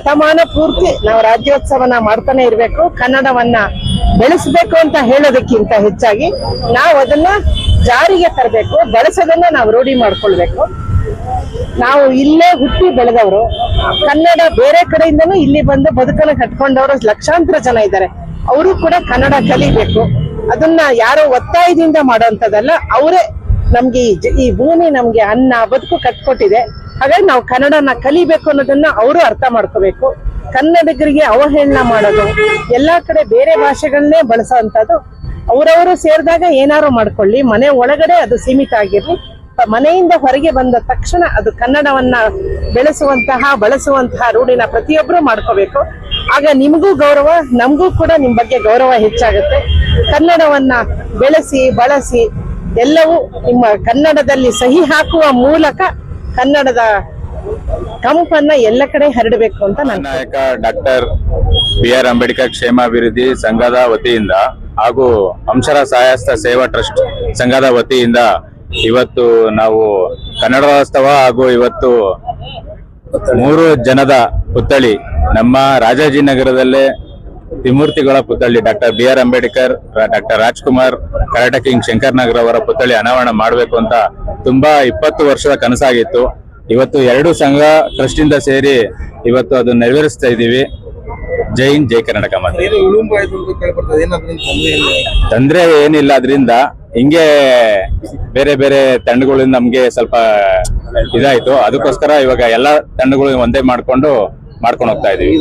ಶತಮಾನ ಪೂರ್ತಿ ನಾವು ರಾಜ್ಯೋತ್ಸವನ ಮಾಡ್ತಾನೆ ಇರಬೇಕು, ಕನ್ನಡವನ್ನ ಬೆಳೆಸಬೇಕು ಅಂತ ಹೇಳೋದಕ್ಕಿಂತ ಹೆಚ್ಚಾಗಿ ನಾವು ಅದನ್ನ ಜಾರಿಗೆ ತರಬೇಕು, ಬಳಸೋದನ್ನ ನಾವು ರೂಢಿ ಮಾಡ್ಕೊಳ್ಬೇಕು. ನಾವು ಇಲ್ಲೇ ಹುಟ್ಟಿ ಬೆಳೆದವರು, ಕನ್ನಡ ಬೇರೆ ಕಡೆಯಿಂದನೂ ಇಲ್ಲಿ ಬಂದು ಬದುಕನ್ನು ಕಟ್ಕೊಂಡವರು ಲಕ್ಷಾಂತರ ಜನ ಇದ್ದಾರೆ. ಅವರು ಕೂಡ ಕನ್ನಡ ಕಲಿಬೇಕು. ಅದನ್ನ ಯಾರೋ ಒತ್ತಾಯದಿಂದ ಮಾಡೋಂಥದ್ದಲ್ಲ ಅವರೇ ನಮ್ಗೆ ಈ ಭೂಮಿ ನಮ್ಗೆ ಅನ್ನ, ಬದುಕು ಕಟ್ಕೊಟ್ಟಿದೆ. ಹಾಗಾಗಿ ನಾವು ಕನ್ನಡನ ಕಲಿಬೇಕು ಅನ್ನೋದನ್ನ ಅವರು ಅರ್ಥ ಮಾಡ್ಕೋಬೇಕು. ಕನ್ನಡಿಗರಿಗೆ ಅವಹೇಳನ ಮಾಡೋದು, ಎಲ್ಲಾ ಕಡೆ ಬೇರೆ ಭಾಷೆಗಳನ್ನೇ ಬಳಸೋಂಥದ್ದು ಅವರವರು ಸೇರಿದಾಗ ಏನಾರು ಮಾಡ್ಕೊಳ್ಳಿ, ಮನೆ ಒಳಗಡೆ ಅದು ಸೀಮಿತ ಆಗಿರ್ಲಿ ಮನೆಯಿಂದ ಹೊರಗೆ ಬಂದ ತಕ್ಷಣ ಅದು ಕನ್ನಡವನ್ನ ಬೆಳೆಸುವಂತಹ, ಬಳಸುವಂತಹ ರೂಢಿನ ಪ್ರತಿಯೊಬ್ಬರು ಮಾಡ್ಕೋಬೇಕು. ಆಗ ನಿಮಗೂ ಗೌರವ, ನಮಗೂ ಕೂಡ ನಿಮ್ ಬಗ್ಗೆ ಗೌರವ ಹೆಚ್ಚಾಗುತ್ತೆ. ಕನ್ನಡವನ್ನ ಬೆಳೆಸಿ, ಬಳಸಿ, ಎಲ್ಲವೂ ನಿಮ್ಮ ಕನ್ನಡದಲ್ಲಿ ಸಹಿ ಹಾಕುವ ಮೂಲಕ ಕನ್ನಡದ ಕಂಪನ್ನ ಎಲ್ಲ ಕಡೆ ಹರಡಬೇಕು ಅಂತ ನನ್ನ ನಾಯಕ ಡಾಕ್ಟರ್ ಬಿ ಆರ್ ಅಂಬೇಡ್ಕರ್ ಕ್ಷೇಮಾಭಿವೃದ್ಧಿ ಸಂಘದ ವತಿಯಿಂದ ಹಾಗೂ ಅಂಶರ ಸಹಾಯಸ್ತ ಸೇವಾ ಟ್ರಸ್ಟ್ ಸಂಘದ ವತಿಯಿಂದ ಇವತ್ತು ನಾವು ಕನ್ನಡ ಕನ್ನಡೋತ್ಸವ ಹಾಗೂ ಇವತ್ತು ಮೂರು ಜನದ ಪುತ್ಥಳಿ ನಮ್ಮ ರಾಜಾಜಿನಗರದಲ್ಲೇ ತ್ರಿಮೂರ್ತಿಗಳ ಪುತ್ಥಳಿ doctor B R Ambedkar doctor Rajkumar karate king Shankar Nag ಅವರ ಪುತ್ಥಳಿ ಅನಾವರಣ ಮಾಡಬೇಕು ಅಂತ ತುಂಬಾ ಇಪ್ಪತ್ತು ವರ್ಷದ ಕನಸಾಗಿತ್ತು. ಇವತ್ತು ಎರಡು ಸಂಘ ಟ್ರಸ್ಟ್ ಇಂದ ಸೇರಿ ಇವತ್ತು ಅದನ್ನ ನೆರವೇರಿಸ್ತಾ ಇದ್ದೀವಿ. ಜೈ ಹಿಂದ್ ಜೈ ಕರ್ನಾಟಕ ಮಾತೆ. ತೊಂದರೆ ವಿಳಂಬ ಆಯ್ತು ಅಂತ ಕೇಳ್ಬರ್ತದೆ ಏನಾದ್ರೂ ತೊಂದ್ರೆ ಇಲ್ಲ? ತೊಂದ್ರೆ ಏನಿಲ್ಲ ಅದರಿಂದ. ಹಿಂಗೆ ಬೇರೆ ಬೇರೆ ತಂಡಗಳಿಂದ ನಮ್ಗೆ ಸ್ವಲ್ಪ ಇದಾಯ್ತು. ಅದಕ್ಕೋಸ್ಕರ ಇವಾಗ ಎಲ್ಲಾ ತಂಡಗಳು ಒಂದೇ ಮಾಡ್ಕೊಂಡು ಮಾಡ್ಕೊಂಡು ಹೋಗ್ತಾ ಇದೀವಿ.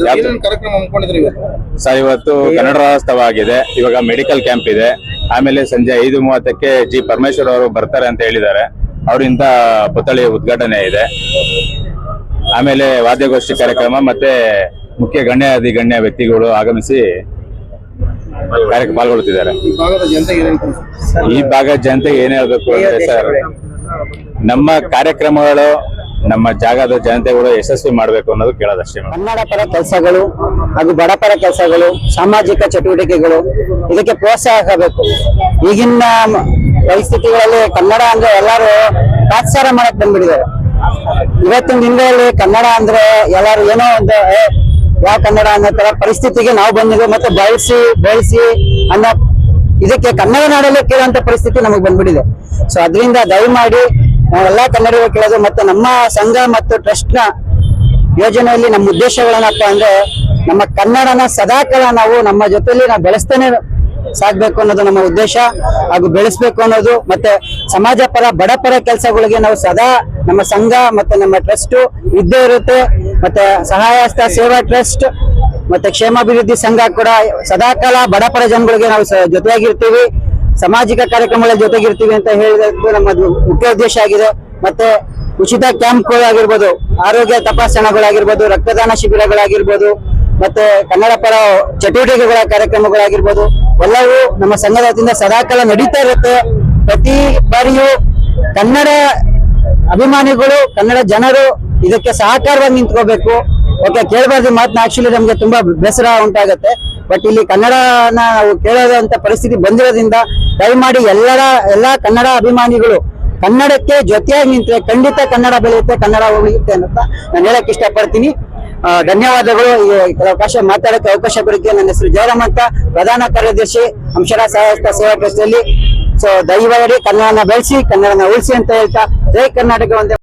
ಸರ್ ಇವತ್ತು ಕನ್ನಡ ರಾಜ್ಯೋತ್ಸವ ಆಗಿದೆ ಇವಾಗ ಮೆಡಿಕಲ್ ಕ್ಯಾಂಪ್ ಇದೆ. ಆಮೇಲೆ ಸಂಜೆ ಐದು ಮೂವತ್ತಕ್ಕೆ ಜಿ ಪರಮೇಶ್ವರ್ ಅವರು ಬರ್ತಾರೆ ಅಂತ ಹೇಳಿದ್ದಾರೆ. ಅವರಿಂದ ಪುತ್ಥಳಿ ಉದ್ಘಾಟನೆ ಇದೆ. ಆಮೇಲೆ ವಾದ್ಯಗೋಷ್ಠಿ ಕಾರ್ಯಕ್ರಮ ಮತ್ತೆ ಮುಖ್ಯ ಗಣ್ಯಾಧಿ ಗಣ್ಯ ವ್ಯಕ್ತಿಗಳು ಆಗಮಿಸಿ ಕಾರ್ಯಕ್ರಮ ತಿಳಿಸ್ತೀರಿ? ಈ ಭಾಗದ ಜನತೆಗೆ ಏನ್ ಹೇಳ್ಬೇಕು ಅಂದ್ರೆ ಸರ್ ನಮ್ಮ ಕಾರ್ಯಕ್ರಮಗಳು ನಮ್ಮ ಜಾಗದ ಜನತೆಗಳು ಯಶಸ್ವಿ ಮಾಡಬೇಕು ಅನ್ನೋದು ಕೇಳೋದಷ್ಟೇ. ಕನ್ನಡ ಪರ ಕೆಲಸಗಳು ಹಾಗೂ ಬಡಪರ ಕೆಲಸಗಳು, ಸಾಮಾಜಿಕ ಚಟುವಟಿಕೆಗಳು, ಇದಕ್ಕೆ ಪ್ರೋತ್ಸಾಹ ಬೇಕು ಈಗಿನ ಪರಿಸ್ಥಿತಿಗಳಲ್ಲಿ ಕನ್ನಡ ಅಂದ್ರೆ ಎಲ್ಲರೂ ತಾತ್ಸಾರ ಮಾಡಕ್ ಬಂದ್ಬಿಟ್ಟಿದ್ದಾರೆ. ಇವತ್ತಿನ ದಿನಗಳಲ್ಲಿ ಕನ್ನಡ ಅಂದ್ರೆ ಎಲ್ಲರೂ ಏನೋ ಒಂದು ಯಾವ ಕನ್ನಡ ಅನ್ನೋ ತರ ಪರಿಸ್ಥಿತಿಗೆ ನಾವು ಬಂದಿದ್ದೇವೆ ಮತ್ತೆ ಬಳಸಿ, ಬೆಳೆಸಿ ಅನ್ನೋ, ಇದಕ್ಕೆ ಕನ್ನಡ ನಾಡಲ್ಲೇ ಕೇಳುವಂತ ಪರಿಸ್ಥಿತಿ ನಮಗೆ ಬಂದ್ಬಿಟ್ಟಿದೆ. ಸೊ ಅದರಿಂದ ದಯಮಾಡಿ ನಾವೆಲ್ಲಾ ಕನ್ನಡಿಗರು ಕೇಳೋದು ಮತ್ತೆ ನಮ್ಮ ಸಂಘ ಮತ್ತು ಟ್ರಸ್ಟ್ನ ಯೋಜನೆಯಲ್ಲಿ ನಮ್ಮ ಉದ್ದೇಶಗಳೇನಪ್ಪ ಅಂದ್ರೆ ನಮ್ಮ ಕನ್ನಡನ ಸದಾಕಾಲ ನಾವು ನಮ್ಮ ಜೊತೆಯಲ್ಲಿ ನಾವು ಬೆಳೆಸ್ತೇನೆ ಸಾಗ್ಬೇಕು ಅನ್ನೋದು ನಮ್ಮ ಉದ್ದೇಶ ಹಾಗೂ ಬೆಳೆಸ್ಬೇಕು ಅನ್ನೋದು ಮತ್ತೆ ಸಮಾಜ ಪರ ಬಡಪರ ಕೆಲಸಗಳಿಗೆ ನಾವು ಸದಾ ನಮ್ಮ ಸಂಘ ಮತ್ತೆ ನಮ್ಮ ಟ್ರಸ್ಟ್ ಇದ್ದೇ ಇರುತ್ತೆ. ಮತ್ತೆ ಸಹಾಯ ಹಸ್ತ ಸೇವಾ ಟ್ರಸ್ಟ್ ಮತ್ತೆ ಕ್ಷೇಮಾಭಿವೃದ್ಧಿ ಸಂಘ ಕೂಡ ಸದಾಕಾಲ ಬಡಪರ ಜನಗಳಿಗೆ ನಾವು ಜೊತೆಯಾಗಿರ್ತೀವಿ. ಸಾಮಾಜಿಕ ಕಾರ್ಯಕ್ರಮಗಳ ಜೊತೆಗಿರ್ತೀವಿ ಅಂತ ಹೇಳಿದ ನಮ್ಮದು ಮುಖ್ಯ ಉದ್ದೇಶ ಆಗಿದೆ. ಮತ್ತೆ ಉಚಿತ ಕ್ಯಾಂಪ್ಗಳಾಗಿರ್ಬೋದು, ಆರೋಗ್ಯ ತಪಾಸಣೆಗಳಾಗಿರ್ಬೋದು, ರಕ್ತದಾನ ಶಿಬಿರಗಳಾಗಿರ್ಬೋದು, ಮತ್ತೆ ಕನ್ನಡ ಪರ ಚಟುವಟಿಕೆಗಳ ಕಾರ್ಯಕ್ರಮಗಳಾಗಿರ್ಬೋದು, ಎಲ್ಲವೂ ನಮ್ಮ ಸಂಘದ ವತಿಯಿಂದ ಸದಾಕಾಲ ನಡೀತಾ ಇರುತ್ತೆ. ಪ್ರತಿ ಬಾರಿಯೂ ಕನ್ನಡ ಅಭಿಮಾನಿಗಳು, ಕನ್ನಡ ಜನರು ಇದಕ್ಕೆ ಸಹಕಾರವಾಗಿ ನಿಂತ್ಕೋಬೇಕು. ಓಕೆ, ಕೇಳಬಾರ್ದು ಮಾತನ್ನ ಆಕ್ಚುಲಿ ನಮ್ಗೆ ತುಂಬಾ ಬೇಸರ ಉಂಟಾಗತ್ತೆ. ಬಟ್ ಇಲ್ಲಿ ಕನ್ನಡನ ನಾವು ಕೇಳೋದಂತ ಪರಿಸ್ಥಿತಿ ಬಂದಿರೋದ್ರಿಂದ ದಯಮಾಡಿ ಎಲ್ಲರ, ಎಲ್ಲಾ ಕನ್ನಡ ಅಭಿಮಾನಿಗಳು ಕನ್ನಡಕ್ಕೆ ಜೊತೆಯಾಗಿ ನಿಂತರೆ ಖಂಡಿತ ಕನ್ನಡ ಬೆಳೆಯುತ್ತೆ, ಕನ್ನಡ ಉಳಿಯುತ್ತೆ ಅಂತ ನಾನು ಹೇಳಕ್ ಇಷ್ಟಪಡ್ತೀನಿ. ಧನ್ಯವಾದಗಳು. ಈ ಅವಕಾಶ ಮಾತಾಡಕ್ಕೆ ಅವಕಾಶ ಕೊಡಕ್ಕೆ ನನ್ನ ಹೆಸರು ಜಯರಾಮ್ ಅಂತ, ಪ್ರಧಾನ ಕಾರ್ಯದರ್ಶಿ, ಅಂಶರ ಸಹಾಯಕ ಸೇವಾ ಪ್ರಶ್ನೆಯಲ್ಲಿ. ಸೊ ದಯವಾಡಿ ಕನ್ನಡನ ಬೆಳೆಸಿ, ಕನ್ನಡನ ಉಳಿಸಿ ಅಂತ ಹೇಳ್ತಾ, ಜೈ ಕರ್ನಾಟಕ ಒಂದೇ